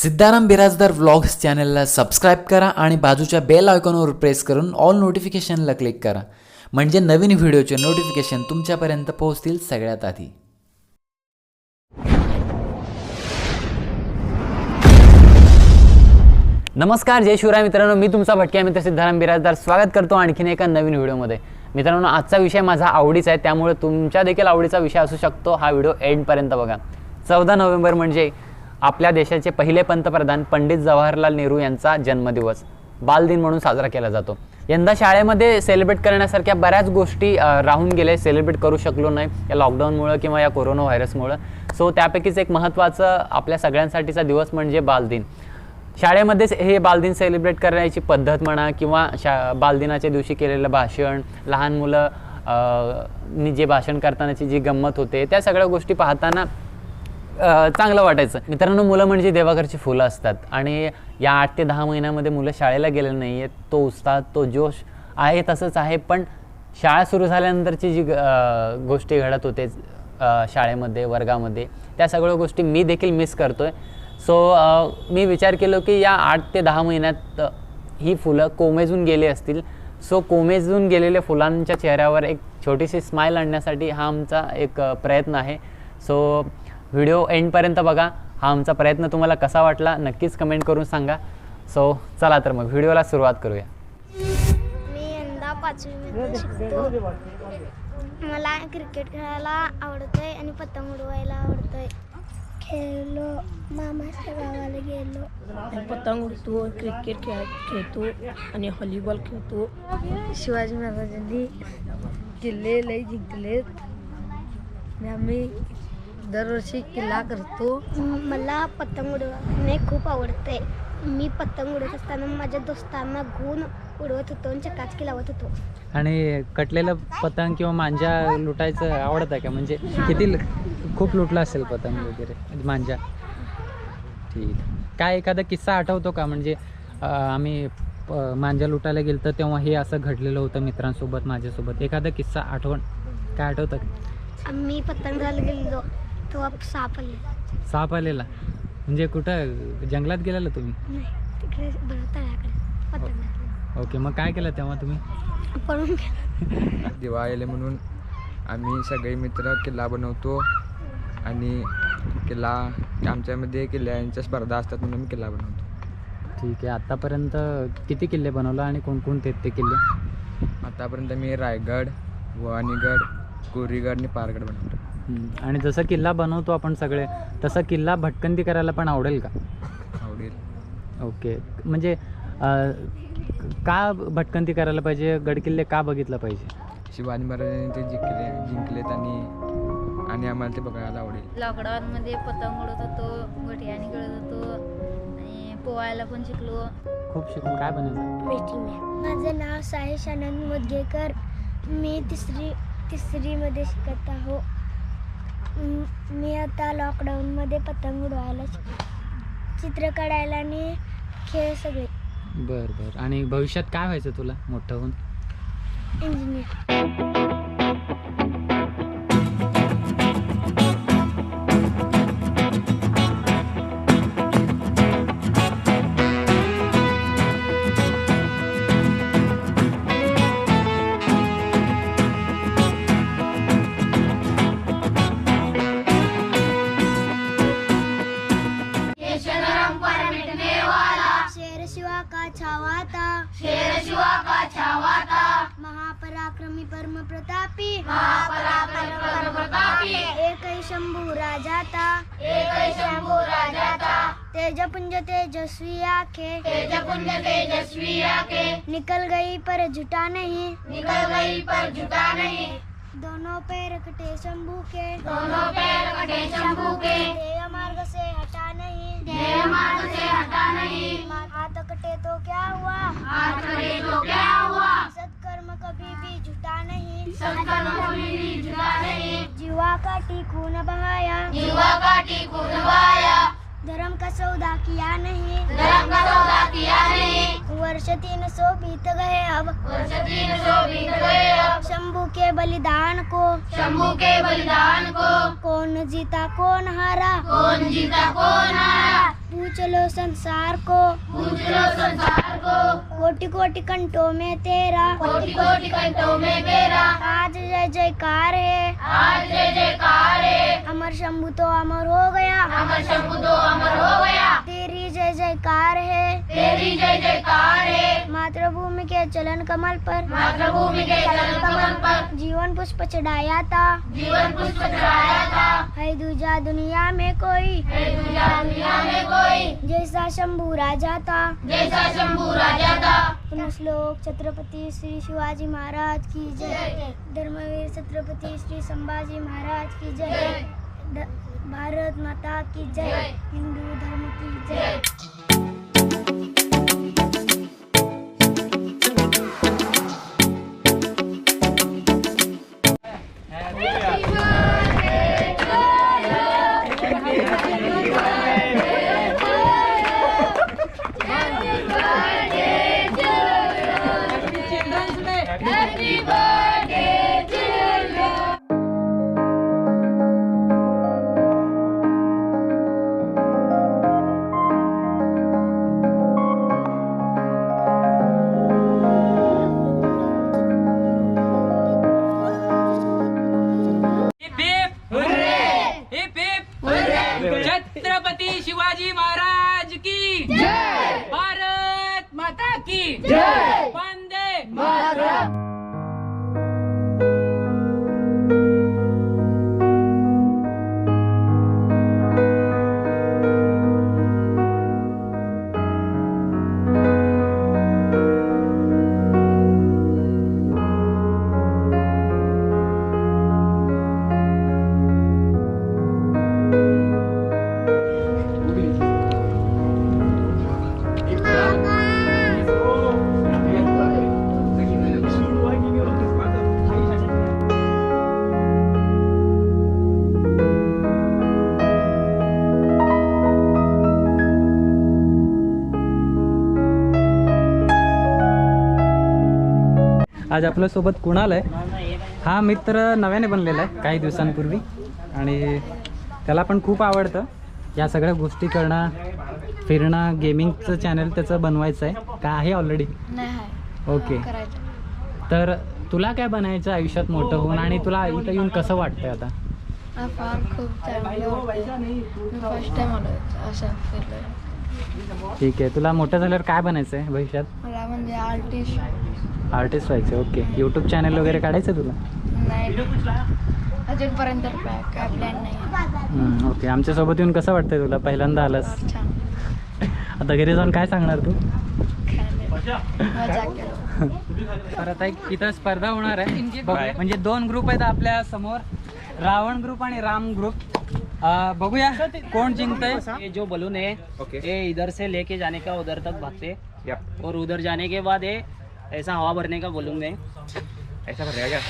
Siddharam Birajdar vlogs चॅनलला subscribe करा आणि बाजूच्या बेल आयकॉनवर प्रेस करून ऑल नोटिफिकेशनला क्लिक करा. म्हणजे नवीन व्हिडिओचे नोटिफिकेशन तुमच्यापर्यंत पोहोचतील सगळ्यात आधी. नमस्कार जय शिवराय मित्रांनो. मी तुमचा भटक्या मित्र सिद्धाराम बिराजदार. स्वागत करतो आणखीन एका नवीन व्हिडिओमध्ये मित्रांनो आजचा विषय माझा आवडीचा आहे. त्यामुळे तुमच्या देखील आवडीचा विषय असू शकतो. हा व्हिडिओ एंडपर्यंत बघा. चौदा नोव्हेंबर म्हणजे आपल्या देशाचे पहिले पंतप्रधान पंडित जवाहरलाल नेहरू यांचा जन्मदिवस बालदिन म्हणून साजरा केला जातो. यंदा शाळेमध्ये सेलिब्रेट करण्यासारख्या बऱ्याच गोष्टी राहून गेले. सेलिब्रेट करू शकलो नाही. या लॉकडाऊनमुळं किंवा या कोरोना व्हायरसमुळं सो त्यापैकीच एक महत्त्वाचं आपल्या सगळ्यांसाठीचा दिवस म्हणजे बालदिन. शाळेमध्येच हे बालदिन सेलिब्रेट करण्याची पद्धत म्हणा किंवा शा बालदिनाच्या दिवशी केलेलं भाषण लहान मुलं जे भाषण करतानाची जी गंमत होते त्या सगळ्या गोष्टी पाहताना चांगलं वाटायचं. मित्रांनो मुलं म्हणजे देवाघरची फुलं असतात. आणि या आठ ते दहा महिन्यामध्ये मुलं शाळेला गेलेलं नाही आहेत तो उत्साह तो जोश आहे तसंच आहे. पण शाळा सुरू झाल्यानंतरची जी गोष्टी घडत होते शाळेमध्ये वर्गामध्ये त्या सगळ्या गोष्टी मी देखील मिस करतो आहे सो मी विचार केलो की या आठ ते दहा महिन्यात ही फुलं कोमेजून गेली असतील. सो कोमेजून गेलेल्या फुलांच्या चेहऱ्यावर एक छोटीशी स्माईल आणण्यासाठी हा आमचा एक प्रयत्न आहे. सो व्हिडिओ एंडपर्यंत बघा. हा आमचा प्रयत्न तुम्हाला कसा वाटला नक्कीच कमेंट करून सांगा. सो चला तर मग व्हिडिओला सुरुवात करूया. मी यंदा शिकतो. मला क्रिकेट खेळायला आवडतंय आणि पतंग उडवायला आवडतंय. खेळलो मामाच्या गावाला गेलो. पतंग उडतो क्रिकेट खेळ खेळतो आणि व्हॉलीबॉल खेळतो. शिवाजी महाराजांनी किल्ले लई जिंकलेत. आम्ही दरवर्षी किल्ला करतो. मला पतंग उडवणे खूप आवडतंय मी पतंग उडवत असताना माझ्या दोस्तांना गुण उडवत होतो आणि चकाचकी लावत होतो. आणि कटलेलं पतंग किंवा मांजा लुटायचं आवडत आहे का? म्हणजे किती खूप लुटलं असेल पतंग वगैरे मांजा. ठीक. काय एखादा किस्सा आठवतो का? म्हणजे आम्ही मांजा लुटायला गेलो तर तेव्हा हे असं घडलेलं होतं मित्रांसोबत माझ्यासोबत. एखादा किस्सा आठवण काय आठवतं? का? आम्ही पतंग घायला गेलो तेव्हा साप आले साप आलेला म्हणजे कुठं? जंगलात गेलेला तुम्ही? नाही तिकडे बरं तळ्याकडे पतंग घातलं. ओके मग काय केलं तेव्हा तुम्ही? पळून गेलो. दिवाळी म्हणून आम्ही सगळे मित्र किल्ला बनवतो आणि किल्ला आमच्यामध्ये किल्ल्यांच्या स्पर्धा असतात म्हणून आम्ही किल्ला बनवतो. ठीक आहे आतापर्यंत किती किल्ले बनवलं आणि कोणकोणते आहेत ते किल्ले? आतापर्यंत मी रायगड वाणीगड कोरीगड आणि पारगड बनवतो. आणि जसं किल्ला बनवतो आपण सगळे तसं किल्ला भटकंती करायला पण आवडेल का? आवडेल. ओके. म्हणजे का भटकंती करायला पाहिजे? गडकिल्ले का बघितलं पाहिजे? शिवाजी महाराजांनी ते जिंकले जिंकलेत आणि आणि आम्हाला ते बघायला आवडेल. लॉकडाऊनमध्ये पतंग उडत होतो गोठ्याने खेळत होतो आणि पोहायला पण शिकलो. खूप शिकून काय बनायचं माझं नाव साहेश आनंद मुदगेकर. मी तिसरी तिसरीमध्ये शिकत आहो. म- आता लॉकडाऊनमध्ये पतंग उडवायला चित्र काढायला आणि खेळ सगळे. बरं बरं. आणि भविष्यात काय व्हायचं तुला? मोठं होऊन? इंजिनियर महापराक्रमी परम प्रतापी महापराक्रमी परम प्रतापी एक शंभू राजाता। एक शंभू राजाता। तेजपुंज तेजस्वी आखे तेजपुंज तेजस्वी आखे निकल गई पर झुटा नहीं। निकल गई पर झुटा नहीं। दोनों पैर कटे शंभू के दोनों पैर कटे शंभू के देह मार्ग से हटा नहीं। देह मार्ग से हटा नहीं। हाथ कटे तो क्या हुआ? हाथ कटे तो क्या हुआ? कभी भी झुटा नहीं। सत्कर्म कभी भी झुटा नहीं। जीवा का खून बहाया। जीवा का खून बहाया। धर्म का सौदा किया नहीं। धर्म का सौदा किया नहीं। वर्ष तीन सौ बीत गए अब। वर्ष तीन सौ बीत गए अब। शंभू के बलिदान को। शंभू के बलिदान को। कौन जीता कौन हारा। कौन जीता कौन हारा। पूछ लो संसार को। पूछ लो संसार को। कोटि कोटि कंठों में तेरा। कोटि कोटि कंठों में मेरा। आज जय जयकार है। आज जय जयकार है। अमर शंभु तो अमर हो गया। अमर शंभु तो अमर हो गया। तेरी जय जयकार है। तेरी जय जयकार मातृभूमि के चलन कमल पर। मातृभूमि के चलन कमल पर। जीवन पुष्प चढ़ाया था। जीवन पुष्प चढ़ाया था। है दूजा दुनिया में कोई। है दूजा दुनिया में कोई। जैसा शंभू राजा था। जैसा शंभू राजा था। पुनः श्लोक छत्रपति श्री शिवाजी महाराज की जय। धर्मवीर छत्रपति श्री संभाजी महाराज की जय। भारत माता की जय। हिंदू धर्म की जय। की आज आपल्यासोबत कुणाल आहे? हा मित्र नव्याने बनलेला आहे काही दिवसांपूर्वी. आणि त्याला पण खूप आवडतं. या सगळ्या गोष्टी करणं फिरणं गेमिंगचं चॅनल त्याचं बनवायचं आहे. का आहे ऑलरेडी नाही ओके तर तुला काय बनायचं आयुष्यात मोठं होऊन आणि तुला इथं येऊन कसं वाटतंय आता? फार खूप फर्स्ट टाइम असं ठीक आहे. तुला मोठं झाल्यावर काय बनायचं आहे भविष्यात? मला म्हणजे आर्टिस्ट आर्टिस्ट व्हायचं ओके यूट्यूब चॅनल वगैरे काढायचं तुला? नाही. अजूनपर्यंत काय काय प्लॅन नाही. हम्म, ओके आमच्यासोबत येऊन कसं वाटतंय तुला? पहिल्यांदा आलास. छान. आता घरी जाऊन काय सांगणार तू? मजा केलो. तर आता एक इथं स्पर्धा होणार आहे. बघ, म्हणजे दोन ग्रुप आहेत आपल्यासमोर. रावण ग्रुप आणि राम ग्रुप अं, बघूया कोण जिंकतंय. ये जो बलून है ये इधर से लेके जाने का उधर तक भागते. और उधर जाने के बाद ये ऐसा हवा भरने का बलून है ऐसा भरने का क्या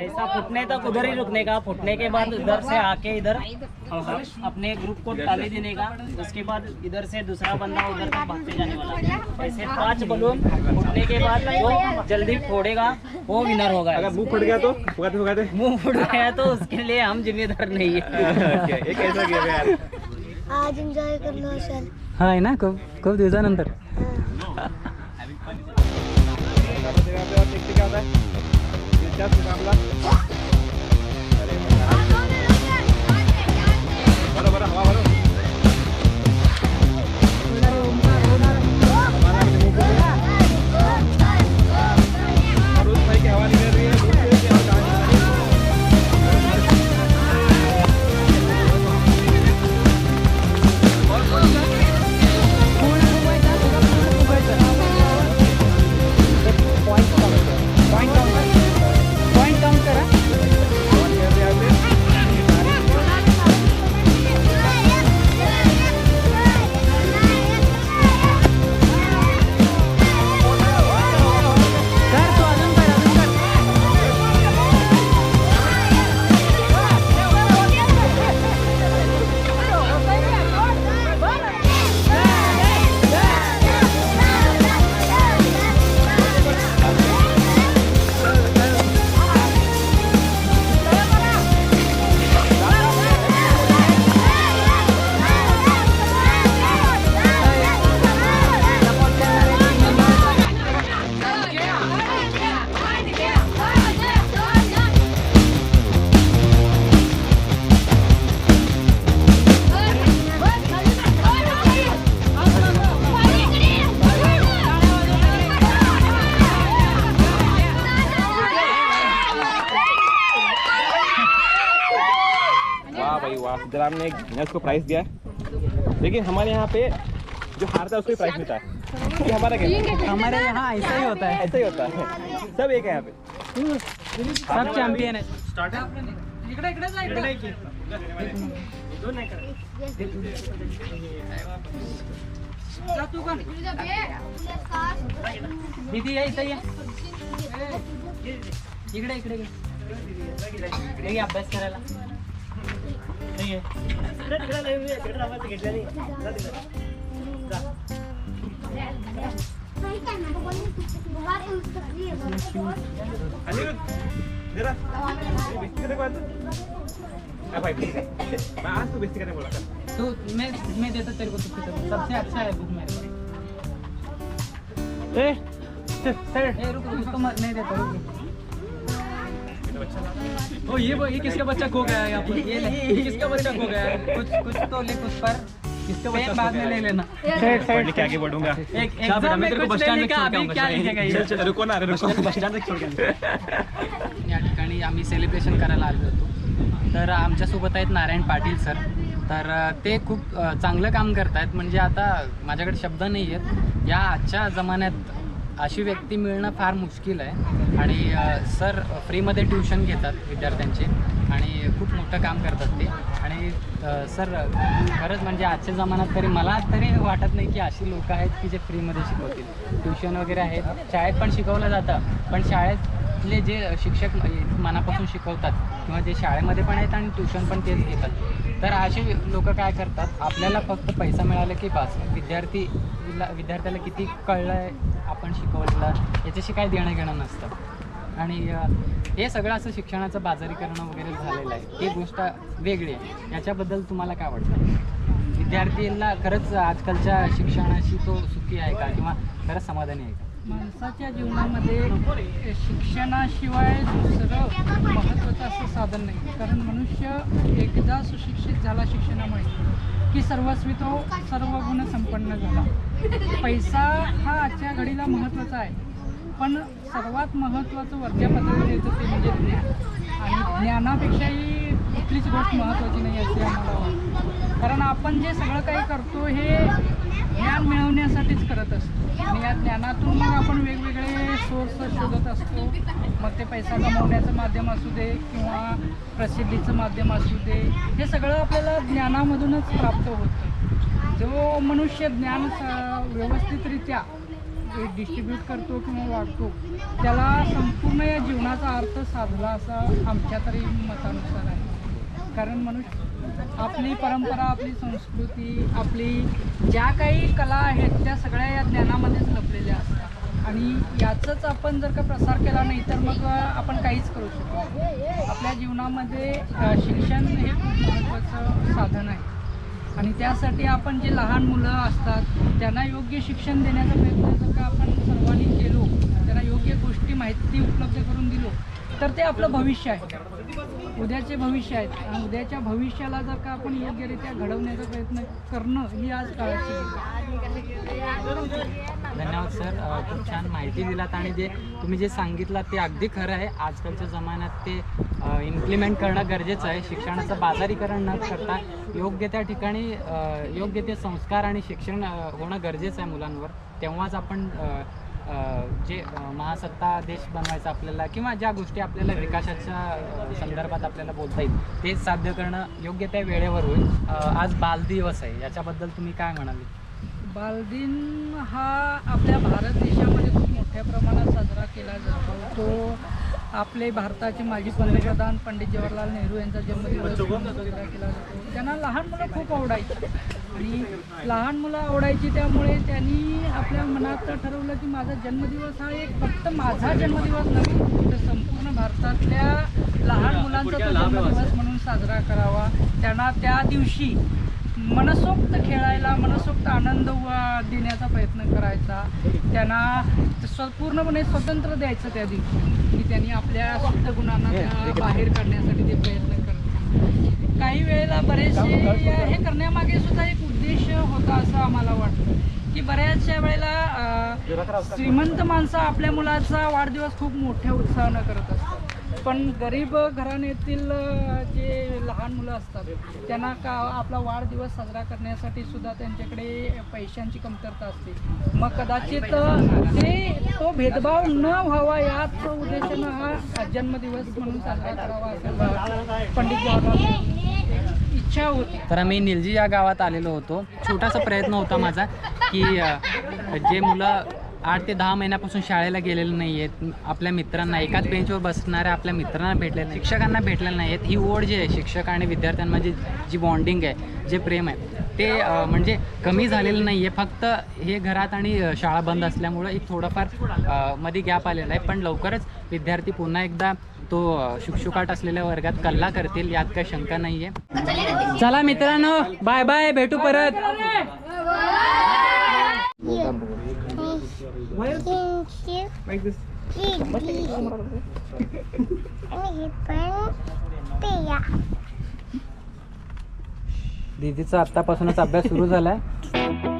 ऐसा फुटने तक उधर ही रुकने का फुटने के बाद उधर से आके इधर अपने ग्रुप को टाली देने का उसके बाद इधर से दूसरा बंदा उधर तक भागते जाने वाला। ऐसे पाँच बलून फुटने के बाद वो जल्दी फोड़ेगा वो विनर होगा। अगर मुँह फट गया तो? फुगाते फुगाते? मुँह फुट गया तो उसके लिए हम जिम्मेदार नहीं है। आज करलो असेल हा आहे ना? खूप खूप दिवसानंतर. सिद्धराम ने गिनेस को प्राइस दिया है। लेकिन हमारे यहाँ पे जो हारता है उसको प्राइस मिलता है। ये हमारा क्या हमारे यहाँ ऐसा ही होता है। ऐसा ही होता है। सब एक है यहाँ पे। सब चैंपियन है। दीदी इकडे इकडेच लाईट जा तू पण दीदी या इथं या इकडे इकडे इकडे. हे घे अभ्यास करायला हे घे. अनिरुद्ध जरा बेइज्जती करने को आया था? भाई प्लीज मैं आज तो बेइज्जती करने बोला था तू मैं मैं देता तेरे को तू सबसे अच्छा है बुक मेरे पास ए, चल, चल. ए, रुक रुक उसको मत- नहीं देता रुक ओ ये वो- ये किसका बच्चा खो गया है यहाँ पर? ये किसका बच्चा खो गया है? कुछ कुछ तो ले कुछ पर। किसका बच्चा बाद में ले लेना। आगे बढ़ूंगा। एक एग्जाम में कुछ लिखा अभी क्या लिखेगा ये? चल रुको ना अरे रुको। बस स्टैंड तक छोड़ के या ठिकाणी आम्ही सेलिब्रेशन करायला आलो होतो. तर आमच्यासोबत आहेत नारायण पाटील सर. तर ते खूप चांगलं काम करतायत. म्हणजे आता माझ्याकडे शब्द नाही आहेत या आजच्या जमान्यात अशी व्यक्ती मिळणं फार मुश्किल आहे. आणि सर फ्रीमध्ये ट्युशन घेतात विद्यार्थ्यांचे आणि खूप मोठं काम करतात ते. आणि सर खरंच म्हणजे आजच्या जमान्यात तरी मला तरी वाटत नाही की अशी लोकं आहेत की जे फ्रीमध्ये शिकवतील. ट्युशन वगैरे आहेत. शाळेत पण शिकवलं जातं. पण शाळेत इथले जे शिक्षक म्हणजे मनापासून शिकवतात किंवा जे शाळेमध्ये पण आहेत आणि ट्युशन पण तेच घेतात. तर असे लोक काय करतात आपल्याला फक्त पैसा मिळाला की बस. विद्यार्थी विद्यार्थ्याला किती कळलं आहे आपण शिकवलेलं याच्याशी काही देणं घेणं नसतं. आणि हे सगळं असं शिक्षणाचं बाजारीकरण वगैरे झालेलं आहे. ही गोष्ट वेगळी आहे. याच्याबद्दल तुम्हाला काय वाटतं? विद्यार्थीला खरंच आजकालच्या शिक्षणाशी तो सुखी आहे का? किंवा खरंच समाधानी आहे का? माणसाच्या जीवनामध्ये शिक्षणाशिवाय दुसरं महत्त्वाचं असं साधन नाही. कारण मनुष्य एकदा सुशिक्षित झाला शिक्षणामुळे की सर्वस्वी तो सर्व गुण संपन्न झाला. पैसा हा आजच्या घडीला महत्त्वाचा आहे. पण सर्वात महत्त्वाचं वरच्या पद्धतीचं ते म्हणजे ज्ञान. आणि ज्ञानापेक्षाही कुठलीच गोष्ट महत्त्वाची नाही असे आम्हाला कारण आपण जे सगळं काही करतो हे ज्ञान मिळवण्यासाठीच करत असतो. आणि या ज्ञानातून मग आपण वेगवेगळे सोर्स शोधत असतो. मग ते पैसा कमवण्याचं माध्यम असू दे किंवा प्रसिद्धीचं माध्यम असू दे हे सगळं आपल्याला ज्ञानामधूनच प्राप्त होतं. जो मनुष्य ज्ञान व्यवस्थितरित्या डिस्ट्रीब्यूट करतो किंवा वाढतो त्याला संपूर्ण या जीवनाचा अर्थ साधला असा आमच्या तरी मतानुसार आहे. कारण मनुष्य आपली परंपरा आपली संस्कृती आपली ज्या काही कला आहेत त्या सगळ्या या ज्ञानामध्येच लपलेल्या असतात. आणि याचंच आपण जर का प्रसार केला नाही तर मग आपण काहीच करू शकतो आपल्या जीवनामध्ये शिक्षण हे खूप महत्त्वाचं साधन आहे. आणि त्यासाठी आपण जे लहान मुलं असतात त्यांना योग्य शिक्षण देण्याचा प्रयत्न जर का आपण सर्वांनी केलो त्यांना योग्य गोष्टी माहिती उपलब्ध करून दिलो तर ते आपलं भविष्य आहे. उद्याचे भविष्य आहेत. आणि उद्याच्या भविष्याला जर का आपण योग्यरित्या घडवण्याचा प्रयत्न करणं ही आज काळाची धन्यवाद सर. खूप छान माहिती दिलात आणि जे तुम्ही जे सांगितलं ते अगदी खरं आहे. आजकालच्या जमान्यात ते इम्प्लिमेंट करणं गरजेचं आहे. शिक्षणाचं बाजारीकरण न करता योग्य त्या ठिकाणी योग्य ते संस्कार आणि शिक्षण होणं गरजेचं आहे मुलांवर. तेव्हाच आपण जे महासत्ता देश बनवायचा आपल्याला किंवा ज्या गोष्टी आपल्याला विकासाच्या संदर्भात आपल्याला बोलता येईल ते साध्य करणं योग्य त्या वेळेवर होईल. आज बालदिवस आहे याच्याबद्दल तुम्ही काय म्हणाले? बालदिन हा आपल्या भारत देशामध्ये खूप मोठ्या प्रमाणात साजरा केला जातो. तो आपले भारताचे माजी पंतप्रधान पंडित जवाहरलाल नेहरू यांचा जन्मदिवस साजरा केला जातो. त्यांना लहान मुलं खूप आवडायची. आणि लहान मुलं आवडायची त्यामुळे त्यांनी आपल्या मनात ठरवलं की माझा जन्मदिवस हा एक फक्त माझा जन्मदिवस नव्हे तर संपूर्ण भारतातल्या लहान मुलांचा जन्मदिवस म्हणून साजरा करावा. त्यांना त्या दिवशी मनसोक्त खेळायला मनसोक्त आनंद व- देण्याचा प्रयत्न करायचा. त्यांना स्व पूर्णपणे स्वतंत्र द्यायचं त्या दिवशी. की त्यांनी आपल्या सुप्त गुणांना त्या बाहेर काढण्यासाठी ते प्रयत्न करतात. काही वेळेला बरेचसे हे करण्यामागे सुद्धा एक उद्देश होता असं आम्हाला वाटतं. की बऱ्याचशा वेळेला श्रीमंत माणसं आपल्या मुलाचा वाढदिवस खूप मोठ्या उत्साहानं करत असतात. पण गरीब घराण्यातील जे लहान मुलं असतात त्यांना का आपला वाढदिवस साजरा करण्यासाठी सुद्धा त्यांच्याकडे पैशांची कमतरता असते. मग कदाचित ते तो भेदभाव न व्हावा याच उद्देशानं हा जन्मदिवस म्हणून साजरा करावा असं पंडित जवाहरलाल इच्छा होती. तर आम्ही निलजी या गावात आलेलो होतो. छोटासा प्रयत्न होता माझा की जे मुलं आठ ते दहा महिन्यापासून शाळेला गेलेले नाही आहेत आपल्या मित्रांना एकाच बेंचवर बसणाऱ्या आपल्या मित्रांना भेटलेले नाही शिक्षकांना भेटलेले नाही आहेत ही ओढ जी आहे शिक्षक आणि विद्यार्थ्यांमध्ये जी बॉन्डिंग आहे जे प्रेम आहे ते म्हणजे कमी झालेलं नाही आहे फक्त हे घरात आणि शाळा बंद असल्यामुळं एक थोडंफारमध्ये गॅप आलेला आहे. पण लवकरच विद्यार्थी पुन्हा एकदा तो शुकशुकाट असलेल्या वर्गात कल्ला करतील. यात काही शंका नाही आहे चला मित्रांनो बाय बाय भेटू परत. Like this. दीदीचा आत्तापासूनच अभ्यास सुरू झालाय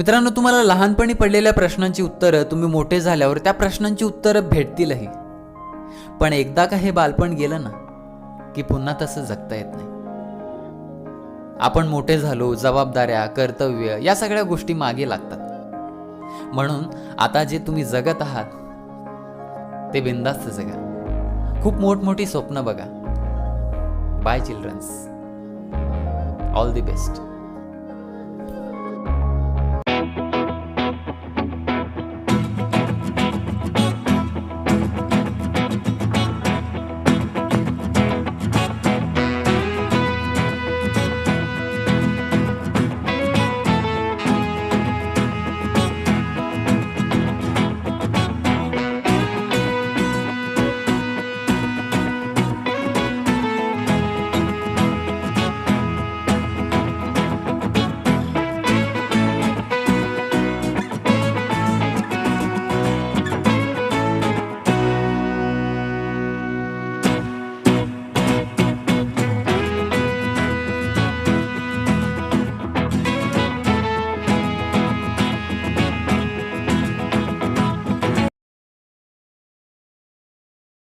मित्रांनो तुम्हाला लहानपणी पडलेल्या प्रश्नांची उत्तरं तुम्ही मोठे झाल्यावर त्या प्रश्नांची उत्तरं भेटतीलही. पण एकदा का हे बालपण गेलं ना की पुन्हा तसं जगता येत नाही. आपण मोठे झालो जबाबदाऱ्या कर्तव्य या सगळ्या गोष्टी मागे लागतात. म्हणून आता जे तुम्ही जगत आहात ते बिंदास्त जगा. खूप मोठमोठी स्वप्न बघा. Bye childrens all the best